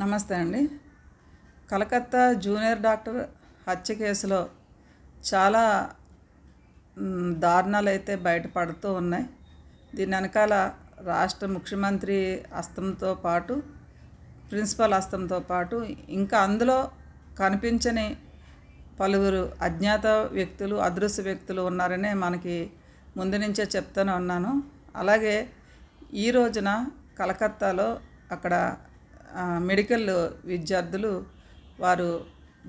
నమస్తే అండి. Calcutta junior doctor హత్య కేసులో చాలా దారుణాలు అయితే బయటపడుతూ ఉన్నాయి. దీని వెనకాల రాష్ట్ర ముఖ్యమంత్రి అస్తంతో పాటు ప్రిన్సిపల్ అస్తంతో పాటు ఇంకా అందులో కనిపించని పలువురు అజ్ఞాత వ్యక్తులు అదృశ్య వ్యక్తులు ఉన్నారనే మనకి ముందు నుంచే చెప్తూనే ఉన్నాను. అలాగే ఈ రోజున కలకత్తాలో అక్కడ మెడికల్ విద్యార్థులు వారు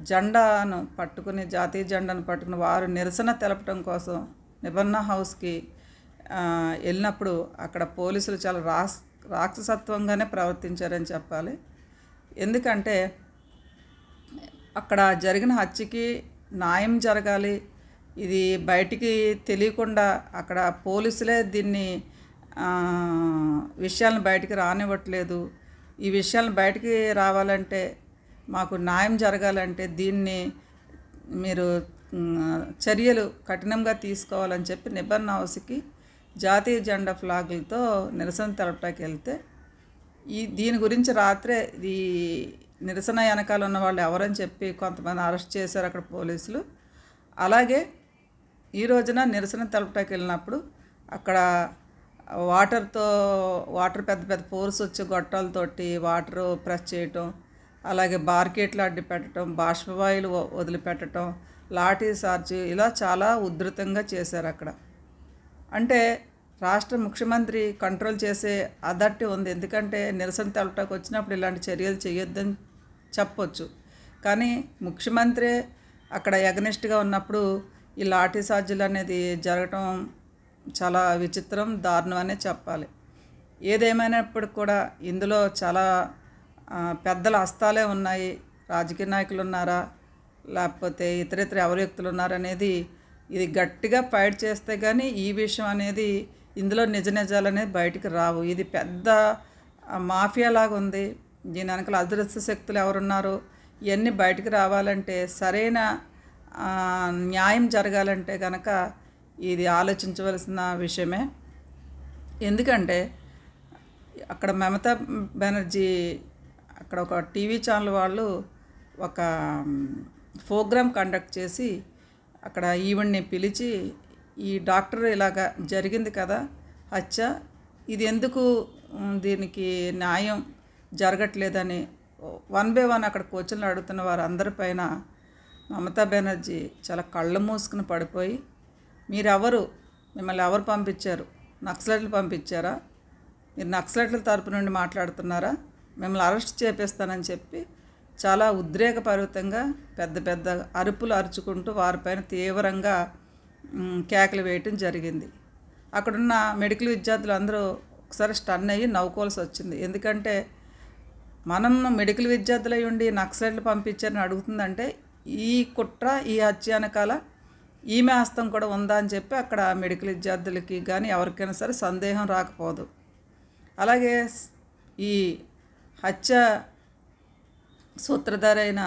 జెండాను పట్టుకుని జాతీయ జెండాను పట్టుకుని వారు నిరసన తెలపడం కోసం నిబంధన హౌస్కి వెళ్ళినప్పుడు అక్కడ పోలీసులు చాలా రాస్ రాక్షసత్వంగానే ప్రవర్తించారని చెప్పాలి. ఎందుకంటే అక్కడ జరిగిన హత్యకి న్యాయం జరగాలి. ఇది బయటికి తెలియకుండా అక్కడ పోలీసులే దీన్ని విషయాలను బయటికి రానివ్వట్లేదు. ఈ విషయాలను బయటికి రావాలంటే మాకు న్యాయం జరగాలంటే దీన్ని మీరు చర్యలు కఠినంగా తీసుకోవాలని చెప్పి నిబంధన హౌస్కి జాతీయ జెండా ఫ్లాగులతో నిరసన తెలపటానికి వెళ్తే ఈ దీని గురించి రాత్రే ఈ నిరసన వెనకాల ఉన్న వాళ్ళు ఎవరని చెప్పి కొంతమంది అరెస్ట్ చేశారు అక్కడ పోలీసులు. అలాగే ఈ రోజున నిరసన తెలపటానికి వెళ్ళినప్పుడు అక్కడ వాటర్తో వాటర్ పెద్ద పెద్ద ఫోర్స్ వచ్చి గొట్టాలతోటి వాటర్ ప్రెస్ చేయటం అలాగే బార్కెట్లు అడ్డు పెట్టడం బాష్పవాయులు వదిలిపెట్టడం లాఠీ చార్జ్ ఇలా చాలా ఉధృతంగా చేశారు అక్కడ అంటే రాష్ట్ర ముఖ్యమంత్రి కంట్రోల్ చేసే అథారిటీ ఉంది. ఎందుకంటే నిరసన తెలటాకు వచ్చినప్పుడు ఇలాంటి చర్యలు చేయొద్దని చెప్పొచ్చు. కానీ ముఖ్యమంత్రి అక్కడ ఎగనిస్ట్గా ఉన్నప్పుడు ఈ లాఠీ చార్జీలు అనేది జరగటం చాలా విచిత్రం దారుణం అనే చెప్పాలి. ఏదేమైనప్పటికి కూడా ఇందులో చాలా పెద్దల హస్తాలే ఉన్నాయి. రాజకీయ నాయకులు ఉన్నారా? లేకపోతే ఇతర ఇతర ఎవరు వ్యక్తులు ఉన్నారనేది ఇది గట్టిగా ఫైట్ చేస్తే కానీ ఈ విషయం అనేది ఇందులో నిజ నిజాలు అనేది బయటికి రావు. ఇది పెద్ద మాఫియా లాగా ఉంది. దీని వెనకాల అదృశ్య శక్తులు ఎవరున్నారు? ఇవన్నీ బయటికి రావాలంటే సరైన న్యాయం జరగాలంటే కనుక ఇది ఆలోచించవలసిన విషయమే. ఎందుకంటే అక్కడ మమతా బెనర్జీ అక్కడ ఒక టీవీ ఛానల్ వాళ్ళు ఒక ప్రోగ్రామ్ కండక్ట్ చేసి అక్కడ ఈవెంట్ని పిలిచి ఈ డాక్టర్ ఇలాగా జరిగింది కదా హత్య ఇది ఎందుకు దీనికి న్యాయం జరగట్లేదని వన్ బై వన్ అక్కడ కోచ్లు అడుగుతున్న వారందరిపైన మమతా బెనర్జీ చాలా కళ్ళు మూసుకుని పడిపోయి మీరెవరు? మిమ్మల్ని ఎవరు పంపించారు? నక్సలైట్లు పంపించారా? మీరు నక్సలైట్ల తరపు నుండి మాట్లాడుతున్నారా? మిమ్మల్ని అరెస్ట్ చేపిస్తానని చెప్పి చాలా ఉద్రేకపరితంగా పెద్ద పెద్ద అరుపులు అరుచుకుంటూ వారిపైన తీవ్రంగా కేకలు వేయటం జరిగింది. అక్కడున్న మెడికల్ విద్యార్థులు అందరూ ఒకసారి స్టన్ అయ్యి నవ్వుకోవాల్సి వచ్చింది. ఎందుకంటే మనం మెడికల్ విద్యార్థులై ఉండి నక్సలైట్లు పంపించారని అడుగుతుందంటే ఈ కుట్ర ఈ హత్య వెనకాల ఈమె హస్తం కూడా ఉందా అని చెప్పి అక్కడ మెడికల్ విద్యార్థులకి కానీ ఎవరికైనా సరే సందేహం రాకపోదు. అలాగే ఈ హత్య సూత్రధారైన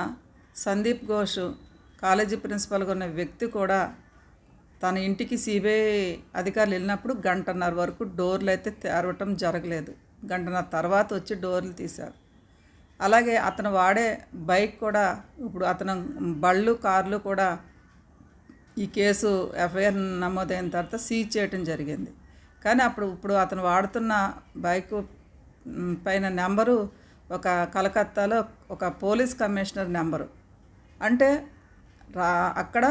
సందీప్ ఘోష్ కాలేజీ ప్రిన్సిపల్గా ఉన్న వ్యక్తి కూడా తన ఇంటికి సిబిఐ అధికారులు వెళ్ళినప్పుడు గంటన్నర వరకు డోర్లు అయితే తెరవటం జరగలేదు. గంటన్నర తర్వాత వచ్చి డోర్లు తీశారు. అలాగే అతను వాడే బైక్ కూడా ఇప్పుడు అతను బళ్ళు కార్లు కూడా ఈ కేసు ఎఫ్ఐఆర్ నమోదైన తర్వాత సీజ్ చేయటం జరిగింది. కానీ అప్పుడు ఇప్పుడు అతను వాడుతున్న బైక్ పైన నెంబరు ఒక కలకత్తాలో ఒక పోలీస్ కమిషనర్ నెంబరు. అంటే రా అక్కడ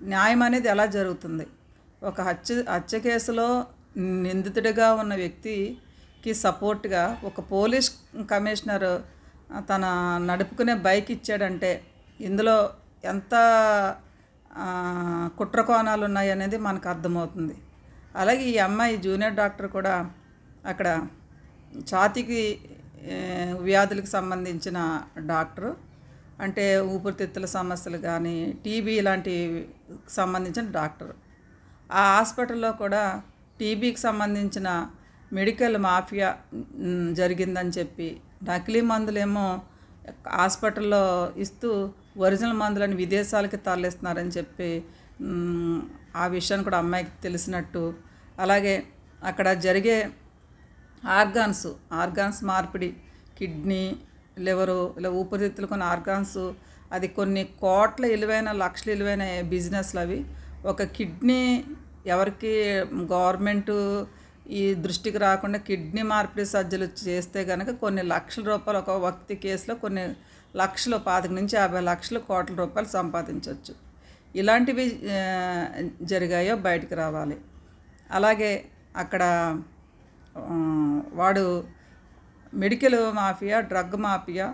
న్యాయం అనేది ఎలా జరుగుతుంది? ఒక హత్య హత్య కేసులో నిందితుడిగా ఉన్న వ్యక్తికి సపోర్ట్గా ఒక పోలీస్ కమిషనర్ తన నడుపుకునే బైక్ ఇచ్చాడంటే ఇందులో ఎంత కుట్ర కోణాలు ఉన్నాయి అనేది మనకు అర్థమవుతుంది. అలాగే ఈ అమ్మాయి జూనియర్ డాక్టర్ కూడా అక్కడ ఛాతీకి వ్యాధులకు సంబంధించిన డాక్టరు. అంటే ఊపిరితిత్తుల సమస్యలు కానీ టీబీ ఇలాంటి సంబంధించిన డాక్టర్. ఆ హాస్పిటల్లో కూడా టీబీకి సంబంధించిన మెడికల్ మాఫియా జరిగిందని చెప్పి నకిలీ మందులేమో హాస్పిటల్లో ఇస్తూ ఒరిజినల్ మందులను విదేశాలకి తరలిస్తున్నారని చెప్పి ఆ విషయాన్ని కూడా అమ్మాయికి తెలిసినట్టు. అలాగే అక్కడ జరిగే ఆర్గాన్స్ ఆర్గాన్స్ మార్పిడి కిడ్నీ లివరు ఇలా ఊపిరితిత్తులు కొన్ని ఆర్గాన్స్ అది కొన్ని కోట్ల విలువైన లక్షల విలువైన బిజినెస్లు అవి. ఒక కిడ్నీ ఎవరికి గవర్నమెంటు ఈ దృష్టికి రాకుండా కిడ్నీ మార్పిడి సర్జరీలు చేస్తే కనుక కొన్ని లక్షల రూపాయలు ఒక వ్యక్తి కేసులో కొన్ని లక్షలు పాతిక నుంచి యాభై లక్షలు కోట్ల రూపాయలు సంపాదించవచ్చు ఇలాంటివి జరిగాయో బయటకు రావాలి. అలాగే అక్కడ వాడు మెడికల్ మాఫియా డ్రగ్ మాఫియా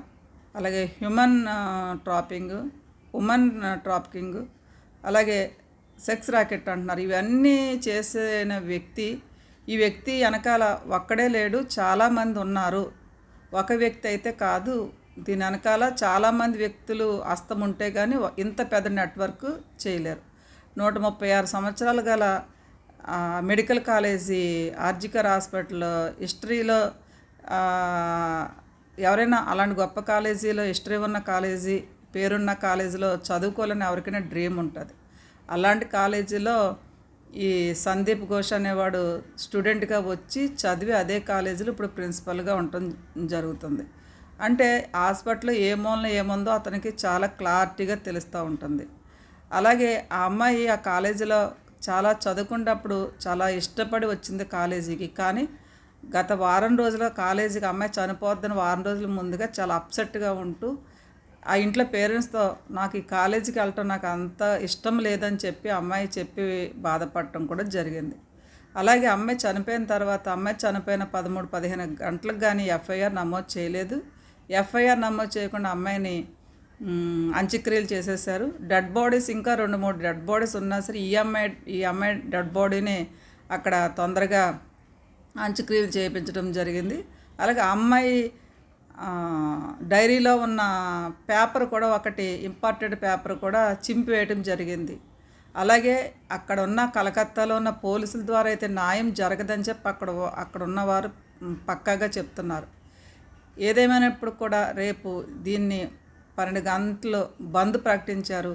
అలాగే హ్యూమన్ ట్రాపింగ్ ఉమెన్ ట్రాఫికింగ్ అలాగే సెక్స్ రాకెట్ అంటున్నారు. ఇవన్నీ చేసిన వ్యక్తి ఈ వ్యక్తి వెనకాల ఒక్కడే లేడు చాలామంది ఉన్నారు. ఒక వ్యక్తి అయితే కాదు దీని వెనకాల చాలామంది వ్యక్తులు హస్తం ఉంటే కానీ ఇంత పెద్ద నెట్వర్క్ చేయలేరు. నూట ముప్పై ఆరు సంవత్సరాలు గల మెడికల్ కాలేజీ ఆర్జికర్ హాస్పిటల్ హిస్టరీలో ఎవరైనా అలాంటి గొప్ప కాలేజీలో హిస్టరీ ఉన్న కాలేజీ పేరున్న కాలేజీలో చదువుకోవాలని ఎవరికైనా డ్రీమ్ ఉంటుంది. అలాంటి కాలేజీలో ఈ సందీప్ ఘోష్ అనేవాడు స్టూడెంట్గా వచ్చి చదివి అదే కాలేజీలో ఇప్పుడు ప్రిన్సిపల్గా ఉండటం జరుగుతుంది. అంటే హాస్పిటల్లో ఏ మూలన ఏముందో అతనికి చాలా క్లారిటీగా తెలుస్తూ ఉంటుంది. అలాగే ఆ అమ్మాయి ఆ కాలేజీలో చాలా చదువుకున్నప్పుడు చాలా ఇష్టపడి వచ్చింది కాలేజీకి. కానీ గత వారం రోజుల కాలేజీకి అమ్మాయి చనిపోద్దని వారం రోజుల ముందుగా చాలా అప్సెట్గా ఉంటూ ఆ ఇంట్లో పేరెంట్స్తో నాకు ఈ కాలేజీకి వెళ్ళటం నాకు అంత ఇష్టం లేదని చెప్పి అమ్మాయి చెప్పి బాధపడటం కూడా జరిగింది. అలాగే అమ్మాయి చనిపోయిన తర్వాత అమ్మాయి చనిపోయిన పదమూడు పదిహేను గంటలకు కానీ ఎఫ్ఐఆర్ నమోదు చేయలేదు. ఎఫ్ఐఆర్ నమోదు చేయకుండా అమ్మాయిని అంత్యక్రియలు చేసేసారు డెడ్ బాడీస్ ఇంకా రెండు మూడు డెడ్ బాడీస్ ఉన్నా సరే ఈ అమ్మాయి ఈ అమ్మాయి డెడ్ బాడీని అక్కడ తొందరగా అంత్యక్రియలు చేయించడం జరిగింది. అలాగే అమ్మాయి డైరీలో ఉన్న పేపర్ కూడా ఒకటి ఇంపార్టెంట్ పేపర్ కూడా చింపివేయటం జరిగింది. అలాగే అక్కడ ఉన్న కలకత్తాలో ఉన్న పోలీసుల ద్వారా అయితే న్యాయం జరగదని చెప్పి అక్కడ అక్కడ ఉన్నవారు పక్కాగా చెప్తున్నారు. ఏదేమైనప్పుడు కూడా రేపు దీన్ని పన్నెండు గంటలు బంద్ ప్రకటించారు.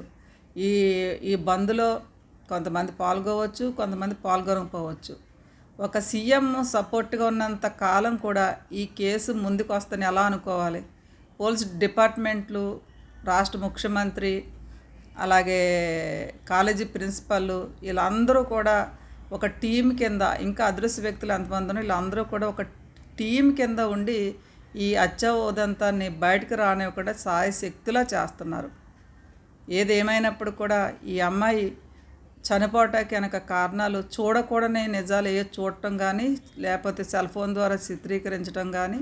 ఈ ఈ బంద్లో కొంతమంది పాల్గొవచ్చు కొంతమంది పాల్గొనకపోవచ్చు. ఒక సీఎం సపోర్ట్గా ఉన్నంత కాలం కూడా ఈ కేసు ముందుకు వస్తుందని ఎలా అనుకోవాలి? పోలీస్ డిపార్ట్మెంట్లు రాష్ట్ర ముఖ్యమంత్రి అలాగే కాలేజీ ప్రిన్సిపల్ వీళ్ళందరూ కూడా ఒక టీం కింద ఇంకా అదృశ్య వ్యక్తులు ఎంతమంది ఉన్నారు వీళ్ళందరూ కూడా ఒక టీం కింద ఉండి ఈ అచ్చ ఉదంతాన్ని బయటకు రానివ్వకుండా సాయశక్తులా చేస్తున్నారు. ఏదేమైనప్పుడు కూడా ఈ అమ్మాయి చనిపోవటానికి వెనక కారణాలు చూడకూడని నిజాలు ఏ చూడటం కానీ లేకపోతే సెల్ ఫోన్ ద్వారా చిత్రీకరించడం కానీ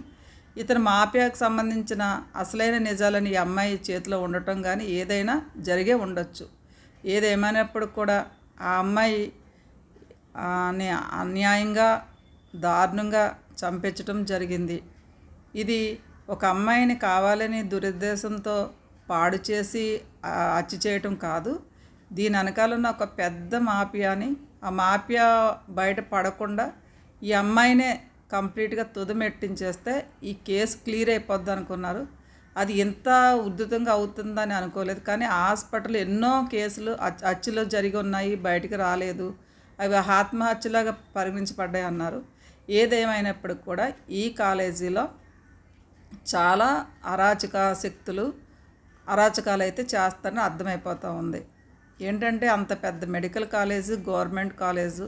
ఇతను మాఫియాకు సంబంధించిన అసలైన నిజాలను ఈ అమ్మాయి చేతిలో ఉండటం కానీ ఏదైనా జరిగే ఉండొచ్చు. ఏదేమైనప్పుడు కూడా ఆ అమ్మాయి అన్యాయంగా దారుణంగా చంపించడం జరిగింది. ఇది ఒక అమ్మాయిని కావాలని దురుద్దేశంతో పాడు చేసి ఆ, హత్య చేయటం కాదు. దీని వెనకాలన్న ఒక పెద్ద మాఫియాని ఆ మాఫియా బయట పడకుండా ఈ అమ్మాయినే కంప్లీట్గా తుదమెట్టించేస్తే ఈ కేసు క్లియర్ అయిపోద్ది అనుకున్నారు. అది ఎంత ఉద్ధృతంగా అవుతుందని అనుకోలేదు. కానీ హాస్పిటల్ ఎన్నో కేసులు హత్య- హత్యలు జరిగి ఉన్నాయి బయటికి రాలేదు. అవి ఆత్మహత్యలాగా పరిగణించబడ్డాయి అన్నారు. ఏదేమైనప్పటికి కూడా ఈ కాలేజీలో చాలా అరాచక శక్తులు అరాచకాలు అయితే చేస్తారని అర్థమైపోతూ ఉంది. ఏంటంటే అంత పెద్ద medical college government college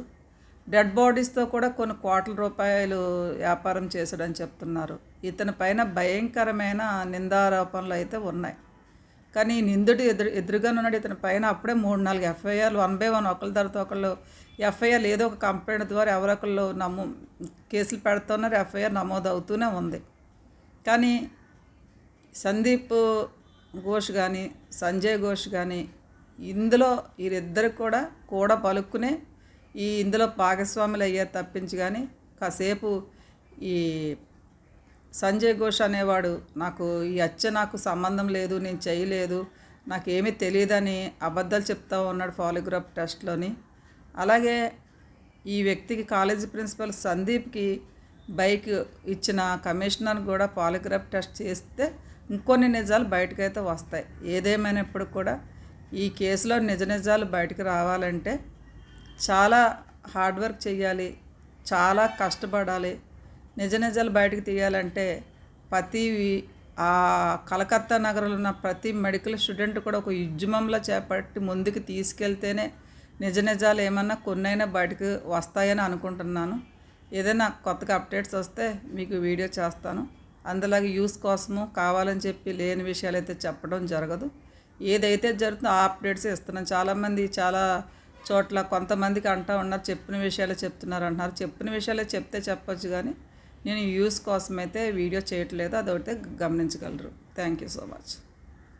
dead బాడీస్తో కూడా కొన్ని కోట్ల రూపాయలు వ్యాపారం చేశాడని చెప్తున్నారు. ఇతని పైన భయంకరమైన నిందారోపణలు అయితే ఉన్నాయి. కానీ నిందుడు ఎదురు ఎదురుగా ఉన్నాడు. ఇతని పైన అప్పుడే మూడు నాలుగు ఎఫ్ఐఆర్లు వన్ బై వన్ ఒకళ్ళ తర్వాత ఒకళ్ళు ఎఫ్ఐఆర్ ఏదో ఒక కంప్లైంట్ ద్వారా ఎవరొకళ్ళు నమో కేసులు పెడుతున్నారు ఎఫ్ఐఆర్ నమోదు అవుతూనే ఉంది. కానీ సందీప్ ఘోష్ కానీ సంజయ్ ఘోష్ కానీ ఇందులో వీరిద్దరు కూడా కూడా పలుక్కునే ఈ ఇందులో భాగస్వాములు అయ్యారు తప్పించి కానీ కాసేపు ఈ సంజయ్ ఘోష్ అనేవాడు నాకు ఈ హత్య నాకు సంబంధం లేదు నేను చేయలేదు నాకేమీ తెలియదని అబద్ధాలు చెప్తా ఉన్నాడు ఫాలోగ్రాఫ్ టెస్ట్లోని అలాగే ఈ వ్యక్తికి కాలేజీ ప్రిన్సిపల్ సందీప్కి బైక్ ఇచ్చిన కమిషనర్ కూడా పాలిగ్రాఫ్ టెస్ట్ చేస్తే ఇంకొన్ని నిజాలు బయటకైతే వస్తాయి. ఏదేమైనప్పుడు కూడా ఈ కేసులో నిజ నిజాలు బయటకు రావాలంటే చాలా హార్డ్ వర్క్ చేయాలి చాలా కష్టపడాలి. నిజ నిజాలు బయటకు తీయాలంటే ప్రతి ఆ కలకత్తా నగరంలో ఉన్న ప్రతి మెడికల్ స్టూడెంట్ కూడా ఒక ఉద్యమంలో చేపట్టి ముందుకు తీసుకెళ్తేనే నిజ నిజాలు ఏమన్నా కొన్నైనా బయటకు వస్తాయని అనుకుంటున్నాను. ఏదైనా కొత్తగా అప్డేట్స్ వస్తే మీకు వీడియో చేస్తాను. అందులాగే యూస్ కోసము కావాలని చెప్పి లేని విషయాలు అయితే చెప్పడం జరగదు. ఏదైతే జరుగుతుందో ఆ అప్డేట్స్ ఇస్తున్నాను. చాలామంది చాలా చోట్ల కొంతమందికి అంటూ ఉన్నారు చెప్పిన విషయాలే చెప్తున్నారు అంటున్నారు. చెప్పిన విషయాలే చెప్తే చెప్పొచ్చు కానీ నేను యూస్ కోసం అయితే వీడియో చేయట్లేదు. అదొకటి గమనించగలరు. Thank you so much.